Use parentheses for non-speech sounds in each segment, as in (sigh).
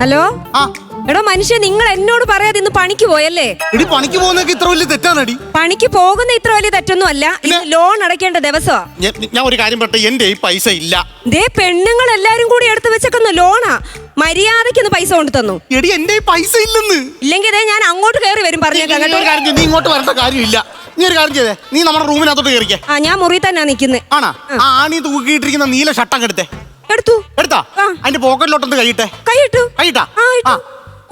Hello? ആ. എടോ മനുഷ്യ നിങ്ങൾ എന്നോട് പറയാതെ ഇന്ന് പണിക്ക് പോയല്ലേ? ഇടി പണിക്ക് പോകുന്നതൊക്കെ ഇത്ര വലിയ തെറ്റാണടി. പണിക്ക് പോകുന്ന ഇത്ര വലിയ തെറ്റൊന്നും അല്ല ലോൺ അടയ്ക്കേണ്ട ദിവസമാ. ഞാൻ ഞാൻ ഒരു കാര്യം പറട്ടെ എന്റെ ഈ പൈസ ഇല്ല. ദേ പെണ്ണുങ്ങൾ എല്ലാരും കൂടി എടുത്തു വെച്ചേക്കുന്ന ലോണാ. മര്യാദയ്ക്ക് ഒന്ന് പൈസ കൊണ്ടു തന്നു. എടി എന്റെ ഈ പൈസ ഇല്ലെന്ന്. ഇല്ലെങ്കിൽ ദേ ഞാൻ അങ്ങോട്ട് കയറി വരും നീ പറഞ്ഞേക്കാം ഒരു കാര്യം ചെയ്യ്, നീ ഇങ്ങോട്ട് വരേണ്ട കാര്യമില്ല. നീ ഒരു കാര്യം ചെയ്തേ നീ നമ്മുടെ റൂമിനകത്തോട്ട് കയറിക്കേ. ആ ഞാൻ മുറി തന്നെ നിക്കുന്നത് ആണാ? ആ. ആണി തൂക്കിയിട്ടിരിക്കുന്ന നീല ഷട്ടം എടുത്തേ. എടുത്തു. എടുത്താ. അതിന്റെ പോക്കറ്റിലോട്ടൊന്ന് കഴിയിട്ടെ കൈയിട്ടു? കൈയിട്ടാ? ആ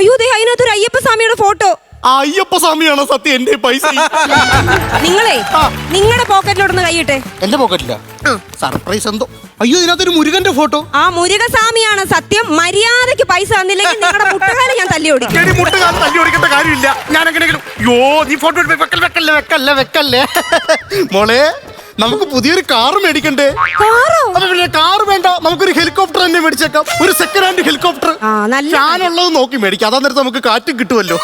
അയ്യോ ദേ അതിനകത്തൊരു അയ്യപ്പ സ്വാമിയുടെ ഫോട്ടോ. ആ അയ്യപ്പ സ്വാമിയാണോ സത്യം എന്റെ പൈസ? നിങ്ങളെ ആ. നിങ്ങളുടെ പോക്കറ്റിലോട്ടൊന്ന് കൈയിട്ടെ. എന്റെ പോക്കറ്റില്ല ആ. സർപ്രൈസ് എന്തോ? അയ്യോ ഇതിനകത്തൊരു മുരുകന്റെ ഫോട്ടോ. ആ മുരുകസ്വാമിയാണ് സത്യം. മര്യാദയ്ക്ക് പൈസ തന്നില്ലെങ്കിൽ നിങ്ങളുടെ മുട്ടുകാലം ഞാൻ തല്ലി ഓടിക്കും. എടി മുട്ടുകാലം തല്ലി ഓടിക്കേണ്ട കാര്യമില്ല. ഞാൻ എങ്ങനെയെങ്കിലും യോ നീ ഫോട്ടോ വെക്കല്ലേ വെക്കല്ലേ വെക്കല്ലേ വെക്കല്ലേ? മോളെ നമുക്ക് പുതിയൊരു കാർ മേടിക്കണ്ടേ? അപ്പൊ പിന്നെ കാർ വേണ്ട. നമുക്കൊരു ഹെലികോപ്റ്റർ തന്നെ മേടിച്ചേക്കാം. ഒരു സെക്കൻഡ് ഹാൻഡ് ഹെലികോപ്റ്റർ. ആ, നല്ല ഞാനുള്ളത് നോക്കി മേടിക്കാം. അതാ നേരത്തെ നമുക്ക് കാറ്റും കിട്ടുമല്ലോ.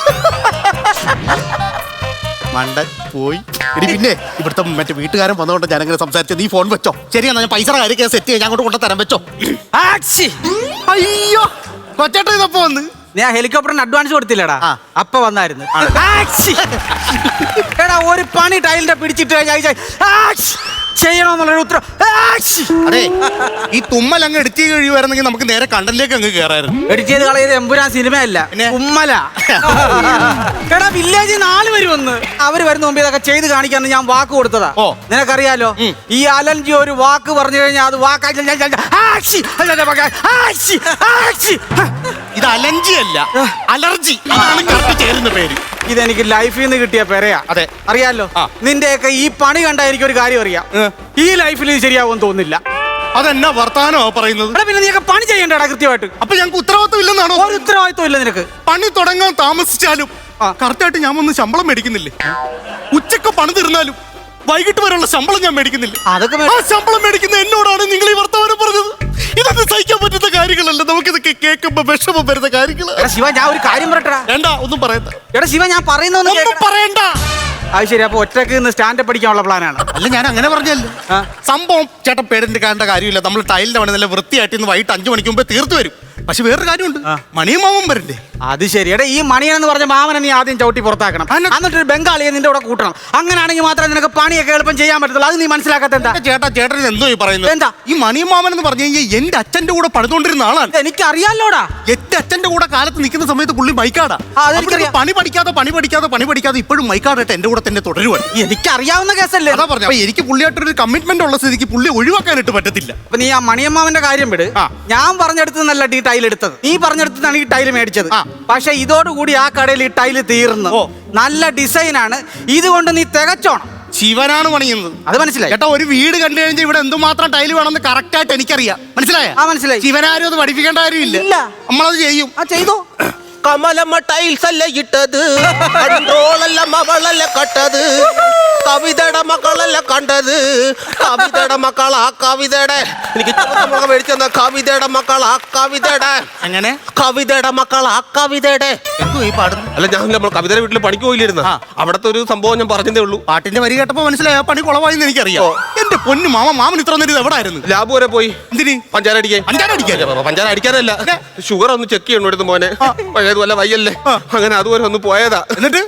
മണ്ടൻ പോയി. എടി പിന്നെ ഇവിടുത്തെ മറ്റേ വീട്ടുകാരൻ വന്നുകൊണ്ട് ഞാൻ ഇങ്ങനെ സംസാരിച്ചു. നീ ഫോൺ വെച്ചോ. ശരിയാ ഞാൻ പൈസ കാര്യം സെറ്റ് ചെയ്യാം. ഞാൻ അങ്ങോട്ട് കൊണ്ടു തരാൻ വെച്ചോ. ആക്ഷി അയ്യോ കൊച്ചേട്ടൻ ഇതപ്പോ വന്ന്? ഞാൻ ഹെലികോപ്റ്ററിന് അഡ്വാൻസ് കൊടുത്തില്ലടാ. അപ്പൊ വന്നായിരുന്നു. പണി ടൈലിന്റെ പിടിച്ചിട്ട്. ചെയ്യണമെന്നുള്ളൊരു ഉത്തരം. അതെ ഈ തുമ്മൽ അങ്ങ് എടുത്തി കഴിയുമായിരുന്നെങ്കിൽ നമുക്ക് നേരെ കണ്ടലിലേക്ക് അങ്ങ് കയറായിരുന്നു എഡിറ്റ് ചെയ്ത് കളയത് എമ്പുരാൻ സിനിമയല്ല? ഉമ്മല എടാ വില്ലേജിൽ നാല് പേര് വന്ന് അവർ വരുന്ന മുമ്പ് ഇതൊക്കെ ചെയ്ത് കാണിക്കാന്ന് ഞാൻ വാക്ക് കൊടുത്തതാ ഓ. നിനക്കറിയാലോ. ഈ അലൻജി ഒരു വാക്ക് പറഞ്ഞു കഴിഞ്ഞാൽ അത് വാക്കാ-. ഇത് അലർജി അല്ല അലർജി. അതാണ് കറക്റ്റ് ചേരുന്ന പേര്. ഇതെനിക്ക് ലൈഫിൽ നിന്ന് കിട്ടിയ പെരയാ. അതെ. അറിയാലോ? നിന്റെയൊക്കെ ഈ പണി കണ്ട എനിക്ക് ഒരു കാര്യം അറിയാം. ഈ ലൈഫിൽ ഇത് ശരിയാവുമെന്ന് തോന്നുന്നില്ല. അതെന്നാ വർത്താനോ പറയുന്നത്? എടാ പിന്നെ നീയൊക്കെ പണി ചെയ്യണ്ടടാ കൃത്യമായിട്ട്. അപ്പൊ ഞങ്ങൾക്ക് ഉത്തരവാദിത്വം ഇല്ലെന്നാണോ? ഒരു ഉത്തരവാദിത്വം ഇല്ല നിനക്ക്. പണി തുടങ്ങാൻ താമസിച്ചാലും കറക്റ്റായിട്ട് ഞാൻ ഒന്ന് ശമ്പളം മേടിക്കുന്നില്ലേ? ഉച്ചയ്ക്ക് പണി തീർന്നാലും വൈകിട്ട് വരെയുള്ള ശമ്പളം ഞാൻ മേടിക്കുന്നില്ല? അതൊക്കെ ആ ശമ്പളം മേടിക്കുന്ന എന്നോടാണ് നിങ്ങൾ ഈ വർത്തമാനം പറഞ്ഞത്? ഇതൊന്നും സഹിക്കാൻ പറ്റുന്ന കാര്യങ്ങളല്ല. നമുക്കിതൊക്കെ കേൾക്കുമ്പോ വിഷമം വരുന്ന കാര്യങ്ങൾ. എടാ ശിവ ഞാൻ ഒരു കാര്യം പറയട്ടാ വേണ്ട ഒന്നും പറയണ്ട. എടാ ശിവ ഞാൻ പറയുന്ന ഒന്നും. പറയണ്ട. അത് ശരി അപ്പൊ ഒറ്റയ്ക്ക് നിന്ന് സ്റ്റാൻഡപ്പ് അടിക്കാനുള്ള പ്ലാനാണ് അല്ല ഞാൻ അങ്ങനെ പറഞ്ഞല്ലോ ആ. സംഭവം ചേട്ടൻ പേടിന്റെ കാണേണ്ട കാര്യമില്ല. നമ്മൾ ടൈലിന്റെ പണി നല്ല വൃത്തിയായിട്ട് ഇന്ന് വൈകിട്ട് അഞ്ചു മണിക്ക് മുമ്പേ തീർത്തു വരും. പക്ഷെ വേറൊരു കാര്യമുണ്ട്. മണിയും മാവും വരില്ലേ അത് ശരി എടാ ഈ മണിയൻ എന്ന് പറഞ്ഞ മാമനെ നീ ആദ്യം ചവിട്ടി പുറത്താക്കണം. എന്നിട്ട് ബംഗാളിയെ നിന്റെ കൂടെ കൂട്ടണം. അങ്ങനെയാണെങ്കിൽ മാത്രമേ നിനക്ക് പണിയൊക്കെ എളുപ്പം ചെയ്യാൻ പറ്റത്തുള്ളൂ. അത് നീ മനസ്സിലാക്കാത്ത എന്താ? ചേട്ടാ ചേട്ടൻ എന്തോ ഈ പറയുന്നത്? എന്താ? ഈ മണിയും മാമൻ എന്ന് പറഞ്ഞു കഴിഞ്ഞാൽ എന്റെ അച്ഛന്റെ കൂടെ പഠിച്ചുകൊണ്ടിരുന്ന ആളാണ്. എനിക്ക് അറിയാലോടാ എന്റെ അച്ഛന്റെ കൂടെ കാലത്ത് നിൽക്കുന്ന സമയത്ത് പുള്ളി മൈക്കാടാ. പണി പഠിക്കാതെ പണി പഠിക്കാതെ പണി പഠിക്കാതെ ഇപ്പോഴും മൈക്കാടായിട്ട് എന്റെ കൂടെ തന്നെ തുടരുവാണ് എനിക്ക് അറിയാവുന്ന കേസല്ലേ അതാ പറഞ്ഞു. എനിക്ക് പുള്ളിയായിട്ടൊരു കമ്മിറ്റ്മെന്റ് ഉള്ള സ്ഥിതിക്ക് പുള്ളി ഒഴിവാക്കാനായിട്ട് പറ്റത്തില്ല. അപ്പൊ നീ ആ മണിയമ്മാവന്റെ കാര്യം വിട്. ഞാൻ പറഞ്ഞെടുത്ത് നല്ല ഈ ടൈൽ എടുത്തത്. നീ പറഞ്ഞെടുത്താണ് ഈ ടൈൽ മേടിച്ചത്. പക്ഷെ ഇതോടുകൂടി ആ കടയിൽ ഈ ടൈൽ തീർന്നു. ഓ. നല്ല ഡിസൈനാണ് ഇതുകൊണ്ട് നീ തികച്ചോണം. ശിവനാണ് പണിയുന്നത്. അത് മനസ്സിലായി. ചേട്ടാ ഒരു വീട് കണ്ടു കഴിഞ്ഞാൽ ഇവിടെ എന്തുമാത്രം ടൈൽ വേണമെന്ന് കറക്റ്റ് ആയിട്ട് എനിക്കറിയാം. മനസ്സിലായ? ആ മനസ്സിലായി. ശിവനാരും അത് പഠിപ്പിക്കേണ്ട കാര്യമില്ല. നമ്മളത് ചെയ്യും. ആ ചെയ്തോ? (coughs) കമലമ്മ ടൈൽസ് അല്ല ഇട്ടത്? കൺട്രോളല്ല മകളല്ല കട്ടത്? കവിതയുടെ മക്കളല്ല കണ്ടത്? കവിതയുടെ മക്കളാ കവിതയുടെ. എനിക്ക് മേടിച്ച മേടിച്ചെന്ന കവിതയുടെ മക്കളാ കവിതയുടെ. അങ്ങനെ? കവിതയുടെ മക്കളാ കവിതയുടെ. അല്ല ഞാൻ നമ്മൾ കവിതയുടെ വീട്ടിൽ പണിക്ക് പോയില്ലിരുന്ന ആ. അവിടത്തെ ഒരു സംഭവം ഞാൻ പറഞ്ഞതേ ഉള്ളൂ. പാട്ടിന്റെ വരി കേട്ടപ്പോ മനസ്സിലായ പണി കുളവായെന്ന് എനിക്കറിയാം. എന്റെ പൊന്നു മാമ മാമൻ ഇത്ര നേരം ഇത് എവിടെ ആയിരുന്നു ലാബ് വരെ പോയി. എന്തിന്? പഞ്ചാര അടിക്കാൻ. പഞ്ചാര അടിക്കാൻ? പഞ്ചാര അടിക്കാനല്ല. ഷുഗർ ഒന്ന് ചെക്ക് ചെയ്യണോ എടുത്ത് മോനെ വല്ല വയ്യല്ലേ? അങ്ങനെ അതുവരെ ഒന്ന് പോയതാ. എന്നിട്ട്?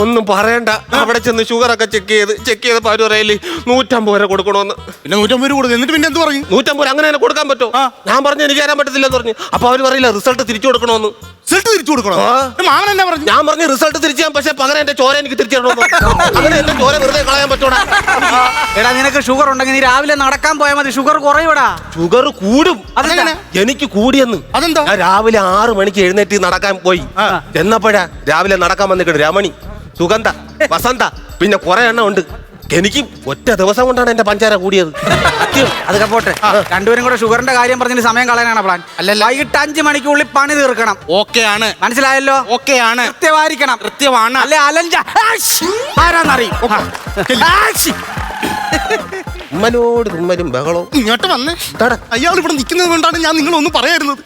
ഒന്നും പറയണ്ട. അവിടെ ചെന്ന് ഷുഗർ ഒക്കെ ചെക്ക് ചെയ്ത് ചെക്ക് ചെയ്തപ്പോ അവർ പറയൽ നൂറ്റമ്പത് രൂപ കൊടുക്കണമെന്ന് പിന്നെ നൂറ്റമ്പത് രൂപ കൊടുത്തു എന്നിട്ട് പിന്നെ എന്ത് പറഞ്ഞു നൂറ്റമ്പത് അങ്ങനെ തന്നെ കൊടുക്കാൻ പറ്റുമോ? ഞാൻ പറഞ്ഞു എനിക്ക് തരാൻ പറ്റത്തില്ലെന്ന് പറഞ്ഞു. അപ്പൊ അവർ പറയില്ല റിസൾട്ട് തിരിച്ചു കൊടുക്കണമെന്ന് റിസൾട്ട് തിരിച്ചു കൊടുക്കണോ? മാമൻ എന്നാ പറഞ്ഞു? ഞാൻ പറഞ്ഞു റിസൾട്ട് തിരിച്ചു ഞാൻ പക്ഷെ പകരം എന്റെ ചോര എനിക്ക് തിരിച്ചു തരണമെന്ന് അങ്ങനെ എന്റെ ചോര വെറുതെ കളയാൻ പറ്റൂടാ. എടാ നിനക്ക് ഷുഗർ ഉണ്ടെങ്കിൽ നീ രാവിലെ നടക്കാൻ പോയാൽ മതി. ഷുഗർ കുറയൂടാ. ഷുഗർ കൂടും. അതെങ്ങനെ? എനിക്ക് കൂടിയെന്ന്. അതെന്താ? ഞാൻ രാവിലെ ആറ് മണിക്ക് എഴുന്നേറ്റ് നടക്കാൻ പോയി. എന്നപ്പോഴാ രാവിലെ നടക്കാൻ വന്നിട്ട് രമണി സുഗന്ധ വസന്ത പിന്നെ കുറെ എണ്ണം ഉണ്ട്. എനിക്ക് ഒറ്റ ദിവസം കൊണ്ടാണ് എന്റെ പഞ്ചാര കൂടിയത്. സത്യം. അതൊക്കെ പോട്ടെ. രണ്ടുപേരും കൂടെ ഷുഗറിന്റെ കാര്യം പറഞ്ഞിട്ട് സമയം കളയാനാണ് പ്ലാൻ അല്ലല്ല. വൈകിട്ട് അഞ്ചു മണിക്കുള്ളിൽ പണി തീർക്കണം. ഓക്കെ ആണ് മനസ്സിലായല്ലോ? ഓക്കെ ആണ് കൃത്യമായിരിക്കണം. കൃത്യമാണ്. അല്ലെ അലഞ്ച! ആരാന്നറിയും? ഉമ്മനോട് തുമ്മലും ബഹളവും. ഇങ്ങോട്ട് വന്നേ. അയാൾ ഇവിടെ നിൽക്കുന്നത് കൊണ്ടാണ് ഞാൻ നിങ്ങളൊന്നും പറയായിരുന്നത്.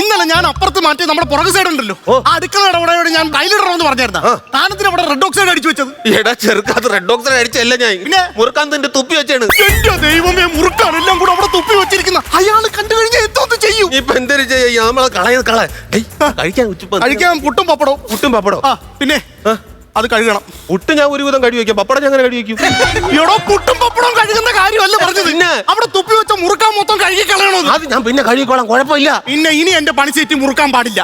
ഇന്നലെ ഞാൻ അപ്പുറത്ത് മാറ്റി നമ്മുടെ പുറകു സൈഡ് ഉണ്ടല്ലോ. ആ അടുക്കളയുടെ അവിടെ ഞാൻ ടൈലിടണമെന്ന് പറഞ്ഞായിരുന്ന. താനത്തിന് അവിടെ റെഡ് ഓക്സൈഡ് അടിച്ചു വെച്ചത്. എടാ ചെറുക്കാത്ത റെഡ് ഡോക്ടറെ അടിച്ചല്ല ഞാൻ. പിന്നെ? മുറുക്കാൻ തന്റെ തുപ്പി വെച്ചാണ്. എന്റെ ദൈവമേ മുറുക്കാണ്. എല്ലാം കൂടെ അവിടെ തുപ്പി വെച്ചിരിക്കുന്ന. അയാൾ കണ്ടു കഴിഞ്ഞാൽ എന്തോന്ന് ചെയ്യും. ഇപ്പൊ എന്തൊരു ചെയ്യാ? നമ്മളെ കളയത് കള ഏയ്, കഴിക്കാൻ ഉച്ചപ്പോ. കഴിക്കാൻ പുട്ടും പപ്പടവും. പുട്ടും പപ്പടോ ആ പിന്നെ? ആ. അത് കഴുകണം. പുട്ട് ഞാൻ ഒരുവിധം കഴുകി വെക്കാം പപ്പടം ഞാൻ അങ്ങനെ കഴി വെക്കും എടോ പുട്ടും പപ്പടവും കഴുകുന്ന കാര്യമല്ല പറഞ്ഞത്. പിന്നെ? അവിടെ തുപ്പി വെച്ച മുറുക്കാൻ മൊത്തം കഴുകി കളയണോ അത് ഞാൻ പിന്നെ കഴുകിക്കോളാം. കുഴപ്പമില്ല. പിന്നെ ഇനി എന്റെ പണി ചേറ്റി മുറുക്കാൻ പാടില്ല.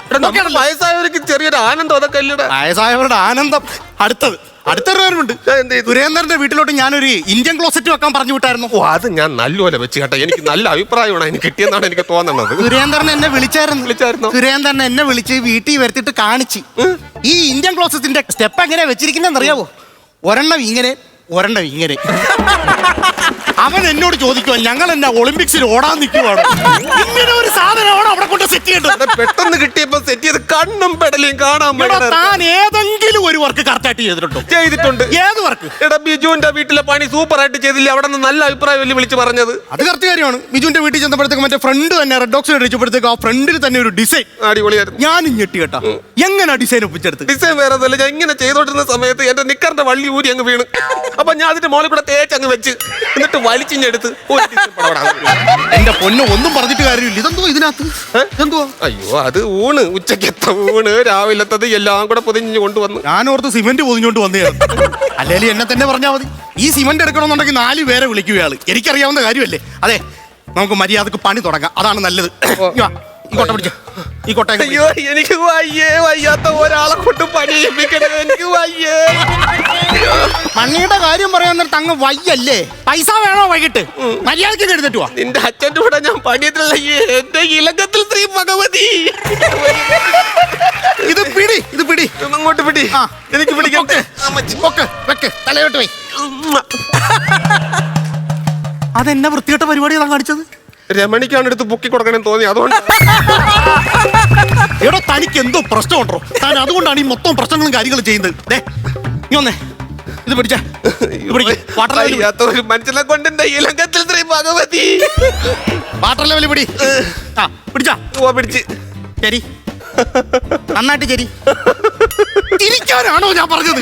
വയസ്സായവർക്ക് ചെറിയൊരു ആനന്ദം അതൊക്കെ വയസ്സായവരുടെ ആനന്ദം. അടുത്തത്. അടുത്തൊരു കാര്യമുണ്ട്? സുരേന്ദ്രന്റെ വീട്ടിലോട്ട് ഞാനൊരു ഇന്ത്യൻ ക്ലോസറ്റ് വെക്കാൻ പറഞ്ഞു വിട്ടായിരുന്നു. ഓ അത് ഞാൻ നല്ലപോലെ വെച്ച് കേട്ടോ. എനിക്ക് നല്ല അഭിപ്രായമാണ് എനിക്ക് കിട്ടിയെന്നാണ് എനിക്ക് തോന്നുന്നത്. സുരേന്ദ്രൻ എന്നെ വിളിച്ചായിരുന്നു. വിളിച്ചായിരുന്നു? സുരേന്ദ്രൻ എന്നെ വിളിച്ച് വീട്ടിൽ വരുത്തിട്ട് കാണിച്ച്. ഈ ഇന്ത്യൻ ക്ലോസത്തിന്റെ സ്റ്റെപ്പ് എങ്ങനെ വെച്ചിരിക്കുന്നതെന്ന് അറിയാവോ ഒരെണ്ണം ഇങ്ങനെ ഒരെണ്ണം ഇങ്ങനെ. അവൻ എന്നോട് ചോദിക്കുക ഞങ്ങൾ എന്നാ ഒളിമ്പിക്സിൽ ഓടാൻ നിൽക്കുവാണ് ഇങ്ങനെ ഒരു സാധനമാണ് അവിടെ കൊണ്ട് സെറ്റ് ചെയ്യേണ്ടത് പെട്ടെന്ന് കിട്ടിയപ്പോ സെറ്റ് ചെയ്ത് കണ്ണും പെടലും കാണാൻ താൻ ഏതെങ്കിലും ഒരു വർക്ക് കറക്റ്റായിട്ട് ചെയ്തിട്ടുണ്ടോ? ചെയ്തിട്ടുണ്ട്. ഏത് വർക്ക് എടാ ബിജുവിന്റെ വീട്ടിലെ പണി സൂപ്പർ ആയിട്ട് ചെയ്തില്ല? അവിടെ നിന്ന് നല്ല അഭിപ്രായം വിളിച്ച് പറഞ്ഞത്. അത് കറക്റ്റ് കാര്യമാണ്. ബിജുവിന്റെ വീട്ടിൽ ചെന്നപ്പോഴത്തേക്ക് മറ്റേ ഫ്രണ്ട് തന്നെ റെഡ് ഡോക്സ് അടിച്ചപ്പോഴത്തേക്ക് ആ ഫ്രണ്ടിൽ തന്നെ ഒരു ഡിസൈൻ അടിപൊളിയായിരുന്നു. ഞാൻ ഞെട്ടി കേട്ടാ. എങ്ങനെ ഡിസൈൻ ഒപ്പിച്ചെടുത്ത്? ഡിസൈൻ വേറെ ഒന്നുമല്ല. ഞാൻ ഇങ്ങനെ ചെയ്തോണ്ടിരുന്ന സമയത്ത് എന്റെ നിക്കറിന്റെ വള്ളി ഊരി അങ്ങ് വീണ്. അപ്പൊ ഞാൻ അതിന്റെ മോളിൽ കൂടെ തേച്ച് അങ്ങ് വെച്ച് എന്നിട്ട് വലിച്ചിഞ്ഞെടുത്ത് ഒരു design അങ്ങ് വീണു. എന്റെ പൊന്ന് ഒന്നും പറഞ്ഞിട്ട് കാര്യമില്ല. ഇതെന്തോ ഇതിനകത്ത്? ഇതെന്തോ? അയ്യോ അത് ഊണ്. ഉച്ചക്കത്തെ ഊണ്? രാവിലത്തത് എല്ലാം കൂടെ പൊതിഞ്ഞ് ഞാൻ ഞാനോർത്ത് സിമന്റ് പൊതിഞ്ഞോണ്ട് വന്നു. അല്ലെങ്കിൽ എന്നെ തന്നെ പറഞ്ഞാൽ മതി. ഈ സിമന്റ് എടുക്കണമെന്നുണ്ടെങ്കിൽ നാല് പേരെ വിളിക്കുകയാൾ എനിക്കറിയാവുന്ന കാര്യമല്ലേ? അതെ നമുക്ക് മര്യാദയ്ക്ക് പണി തുടങ്ങാം. അതാണ് നല്ലത്. ഇങ്ങോട്ട് പിടിച്ച. ഈ കൊട്ട അയ്യോ എനിക്ക് വയ്യേ വയ്യാത്ത ഒരാളെ കൊണ്ട് പണിയിപ്പിക്കണേ എനിക്ക് വയ്യേ. മണ്ണിയുടെ കാര്യം പറയാൻ നേരത്ത് അങ്ങ് വയ്യല്ലേ? പൈസ വേണോ വൈകിട്ട്? മര്യാദയ്ക്ക് എടുത്തിട്ട് വാ. നിന്റെ അച്ഛന്റെ കൂടെ ഞാൻ പണിയത്തിലുള്ള എന്റെ ഇലക്കത്തിൽ ശ്രീ ഭഗവതി. ഇത് പിടി ഇത് പിടി. അങ്ങോട്ട് പിടി. ആ. എനിക്ക് പിടിക്കട്ടെ വെക്ക് തലയോട്ട് പോയി അതെന്നാ വൃത്തികെട്ട പരിപാടികളാണ് കാണിച്ചത്? രമണിക്കാണ് എടുത്ത് പൊക്കി കൊടുക്കണമെന്ന് തോന്നി അതുകൊണ്ട് (laughs) എടോ തനിക്ക് എന്തോ പ്രശ്നമുണ്ടോ? താൻ അതുകൊണ്ടാണ് ഈ മൊത്തം പ്രശ്നങ്ങളും കാര്യങ്ങളും ചെയ്യുന്നത്. ദേ നീ വന്നേ. ഇത് പിടിച്ച. വാട്ടർ ലെവൽ വയ്യാത്ത ഒരു മനുഷ്യനെ കൊണ്ട് എന്റെ ഇലക്കത്തിൽ ശ്രീ ഭഗവതി? വാട്ടർ ലെവൽ പിടി. ആ പിടിച്ചാ. ഓ പിടിച്ച്. ശരി. നന്നായിട്ട് ചെരി. ചിരിക്കാനാണോ ഞാൻ പറഞ്ഞത്?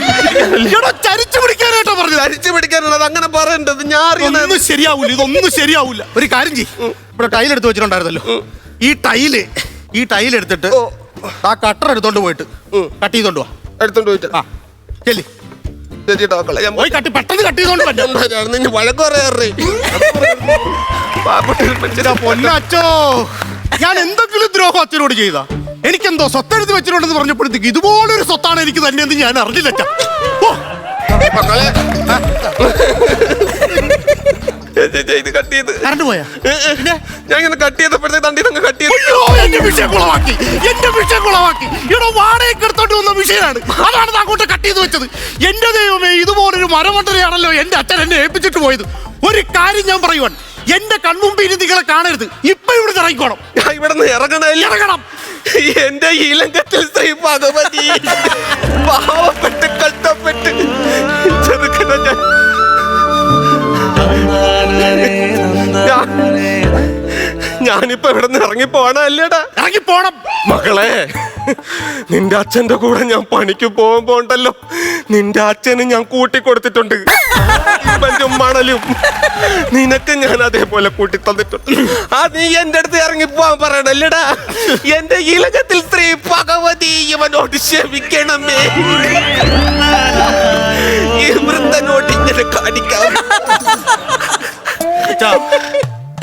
എടോ ചരിച്ചു പിടിക്കാനായിട്ടോ പറഞ്ഞത്? അരിച്ചു പിടിക്കാനുള്ളത് അങ്ങനെ പറയണ്ടത് ഞാൻ അറിയുന്നത് ഇതൊന്നും ശരിയാവൂല ഇതൊന്നും ശരിയാവൂല. ഒരു കാര്യം ചെയ്യ്. ഇവിടെ ടൈൽ എടുത്ത് വെച്ചിട്ടുണ്ടായിരുന്നല്ലോ ഈ ടൈൽ ഈ ടൈൽ എടുത്തിട്ട് ഓ. ആ കട്ടർ എടുത്തോണ്ട് പോയിട്ട് കട്ട് ചെയ്തോണ്ട് വാ. എടുത്തോണ്ട് പോയിട്ട്. ആ ചെല്ലി. ചേച്ചിയുടെ മക്കളെ ഞാൻ പോയി കട്ടി പെട്ടെന്ന് കട്ട് ചെയ്തോണ്ട് പറ്റും നിന്നെ എന്റെ പൊന്നച്ചോ. ഞാൻ എന്തെങ്കിലും ദ്രോഹം അച്ഛനോട് ചെയ്താ? എനിക്കെന്തോ സ്വത്തെഴുതി വെച്ചിട്ടുണ്ടെന്ന് പറഞ്ഞപ്പോഴത്തേക്ക് ഇതുപോലൊരു സ്വത്താണ് എനിക്ക് തന്നെ എന്ന് ഞാൻ അറിഞ്ഞില്ല അച്ഛാ. ഓ, മക്കളെ. ചേച്ചി ഇത് കട്ട് ചെയ്ത്. കറണ്ട് പോയാ? ഞാൻ ഇങ്ങനെ കട്ട് ചെയ്തപ്പോഴത്തേക്ക് തണ്ടി അങ്ങ് കട്ട് ചെയ്ത്. അയ്യോ എന്റെ വിഷയം കുളവാക്കി എന്റെ വിഷയം കുളവാക്കി ഇവിടെ വാടകയ്ക്ക് എടുത്തോണ്ട് വന്ന വിഷയമാണ്. അതാണ് ഇത് അങ്ങോട്ട് കട്ട് ചെയ്ത് വെച്ചത്. എന്റെ ദൈവമേ ഇതുപോലൊരു മരമണ്ടരയാണല്ലോ എന്റെ അച്ഛൻ എന്നെ ഏൽപ്പിച്ചിട്ട് പോയത്. ഒരു കാര്യം ഞാൻ പറയുവാൻ എന്റെ കൺമുമ്പിൽ നിങ്ങളെ കാണരുത്. ഇപ്പൊ ഇവിടെ ഇറങ്ങിക്കോണം. ഞാൻ ഇവിടെ നിന്ന് ഇറങ്ങണം. എന്റെ ഈ ലംഗത്തിൽ ശ്രീ ഭഗവതി. ഞാനിപ്പോ ഇവിടെ നിന്ന് ഇറങ്ങിപ്പോണ. ഇറങ്ങി പോണം മകളെ നിന്റെ അച്ഛന്റെ കൂടെ ഞാൻ പണിക്ക് പോകുമ്പോ പോണ്ടല്ലോ നിന്റെ അച്ഛന് ഞാൻ കൂട്ടി കൊടുത്തിട്ടുണ്ട് ഇവനും മണലും. നിനക്ക് ഞാൻ അതേപോലെ കൂട്ടി തന്നിട്ടുണ്ട് ആ നീ എന്റെ അടുത്ത് ഇറങ്ങി പോവാൻ പറയണല്ലേടാ. എന്റെ ഇലകത്തിൽ സ്ത്രീ ഭഗവതി ഇവനോട് ക്ഷമിക്കണമേ. ഈ വൃദ്ധനോട് ഇങ്ങനെ കാണിക്കാം.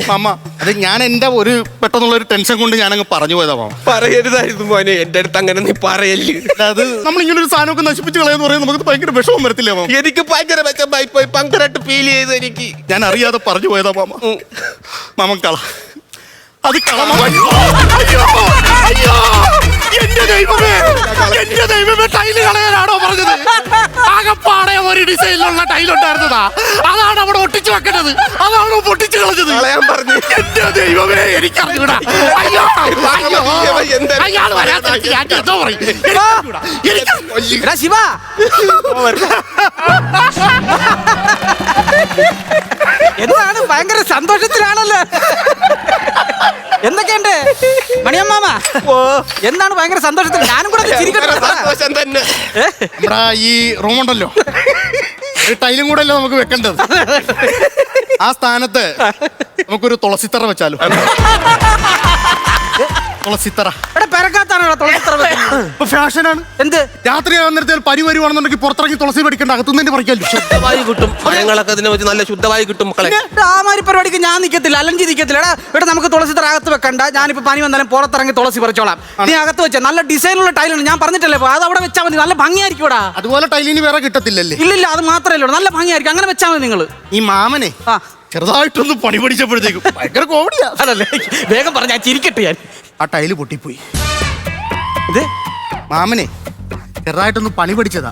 മാമ അത് ഞാൻ എന്റെ ഒരു പെട്ടെന്നുള്ള ഒരു ടെൻഷൻ കൊണ്ട് ഞാൻ അങ്ങ് പറഞ്ഞു പോയതാ മാമ. പറയരുതായിരുന്നു മോനെ എന്റെ അടുത്ത് അങ്ങനെ നീ പറയല്ലേ. അത് നമ്മൾ ഇങ്ങനെ ഒരു സാധനമൊക്കെ നശിപ്പിച്ച് കളയെന്ന് പറയുന്നത് നമുക്ക് ഭയങ്കര വിഷമം വരത്തില്ല മാമ? എനിക്ക് ഭയങ്കര മെച്ചമായി പോയി പങ്കരായിട്ട് ഫീൽ ചെയ്ത് എനിക്ക്. ഞാൻ അറിയാതെ പറഞ്ഞു പോയതാ മാമ. മാമൻ കള. അത് കളമ. എന്റെ ദൈവമേ. എന്റെ ദൈവമേ ടൈൽ കളയാനാണോ പറഞ്ഞത്? ആകപ്പാടെ ഒരു ഡിസൈനിലുള്ള ടൈൽ അതാണ് വെക്കേണ്ടത്? അതാണ് പൊട്ടിച്ചു കളഞ്ഞത്? കളയാൻ പറഞ്ഞു. എന്റെ ദൈവമേ എനിക്കറിഞ്ഞൂടാ. അയ്യോ അയ്യോ. എന്താ- അയാൾ വരാത്ത ഞാൻ എന്തോ പറയും. എനിക്കറിഞ്ഞൂടാ. എനിക്ക് എടാ ശിവ. എന്താണ് ഭയങ്കര സന്തോഷത്തിലാണല്ലോ. എന്തൊക്കെയുണ്ട്? മണിയമ്മാമ എന്താണ് ഭയങ്കര സന്തോഷത്തിൽ? ഞാനും കൂടെ ഒന്ന് ചിരിക്കട്ടെ. സന്തോഷം തന്നെ. ഏ? നമ്മുടെ ഈ റൂം ഉണ്ടല്ലോ. ഒരു ടൈലും കൂടെ അല്ലേ നമുക്ക് വെക്കേണ്ടത്? ആ സ്ഥാനത്ത് നമുക്കൊരു തുളസിത്തറ വെച്ചാലോ? തുളസിത്തറ. എടാ പെരക്കാത്താണോ തുളസിത്തറ വെക്കുന്നത്. ഇപ്പൊ ഫാഷനാണ്. എന്ത്? രാത്രി ആകുന്നിടത്തിൽ പനി വരുവാണെന്നുണ്ടെങ്കിൽ പുറത്തിറങ്ങി തുളസി പഠിക്കണ്ട അകത്തുനിന്ന് പറിക്കല്ലോ ശുദ്ധമായി കിട്ടും. മരങ്ങളൊക്കെ ഇതിനെ വെച്ച് നല്ല ശുദ്ധമായി കിട്ടും മക്കളെ. ആമാരി പരിപാടിക്ക് ഞാൻ നിൽക്കത്തില്ല അലഞ്ചി നിൽക്കത്തില്ല എടാ ഇവിടെ നമുക്ക് തുളസി അകത്ത് വെക്കണ്ട. ഞാനിപ്പോ പനി വന്നാലും പുറത്തിറങ്ങി തുളസി പറിച്ചോളാം. നീ അകത്ത് വെച്ച. നല്ല ഡിസൈനുള്ള ടൈലാണ്. ഞാൻ പറഞ്ഞിട്ടല്ലേ. അത് അവിടെ വെച്ചാൽ മതി. നല്ല ഭംഗിയായിരിക്കും ഇവിടെ അതുപോലെ ടൈലിന് വേറെ കിട്ടത്തില്ലല്ലേ? ഇല്ലില്ല അത് മാത്രമല്ല നല്ല ഭംഗിയായിരിക്കും. അങ്ങനെ വെച്ചാൽ മതി നിങ്ങൾ ഈ മാമനെ ആ. ചെറുതായിട്ടൊന്ന് പണി പഠിച്ചപ്പോഴത്തേക്കും ഭയങ്കര കോമഡിയാ. അതല്ലേ? വേഗം പറഞ്ഞാ ചിരിക്കട്ടെ ഞാൻ. ആ ടൈൽ പൊട്ടിപ്പോയി. ഇത്? മാമനെ ചെറുതായിട്ടൊന്ന് പണി പഠിച്ചതാ.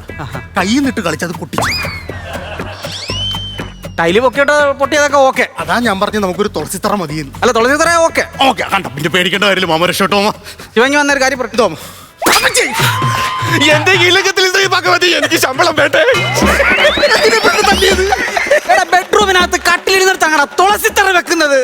കയ്യിൽ നിന്നിട്ട് കളിച്ചത് പൊട്ടിച്ചു ടൈൽ പൊക്കിയിട്ട് പൊട്ടിയതൊക്കെ ഓക്കെ. അതാ ഞാൻ പറഞ്ഞു നമുക്കൊരു തുളസിത്തറ മതി അല്ല തുളസിത്തറ തറ ഓക്കെ. ഓക്കെ കണ്ട? പിന്നെ പേടിക്കേണ്ട കാര്യമില്ല മാമ രക്ഷോട്ടോ ശിവങ്ങി വന്നൊരു കാര്യം പറഞ്ഞു എന്റെ കീലകത്തിൽ ഭഗവതി എനിക്ക് ശമ്പളം വേണ്ടേ? ബെഡ്റൂമിനകത്ത് കട്ടിലിരുന്നിടത്ത് തുളസിത്തറ തുളസി തറ വെക്കുന്നത്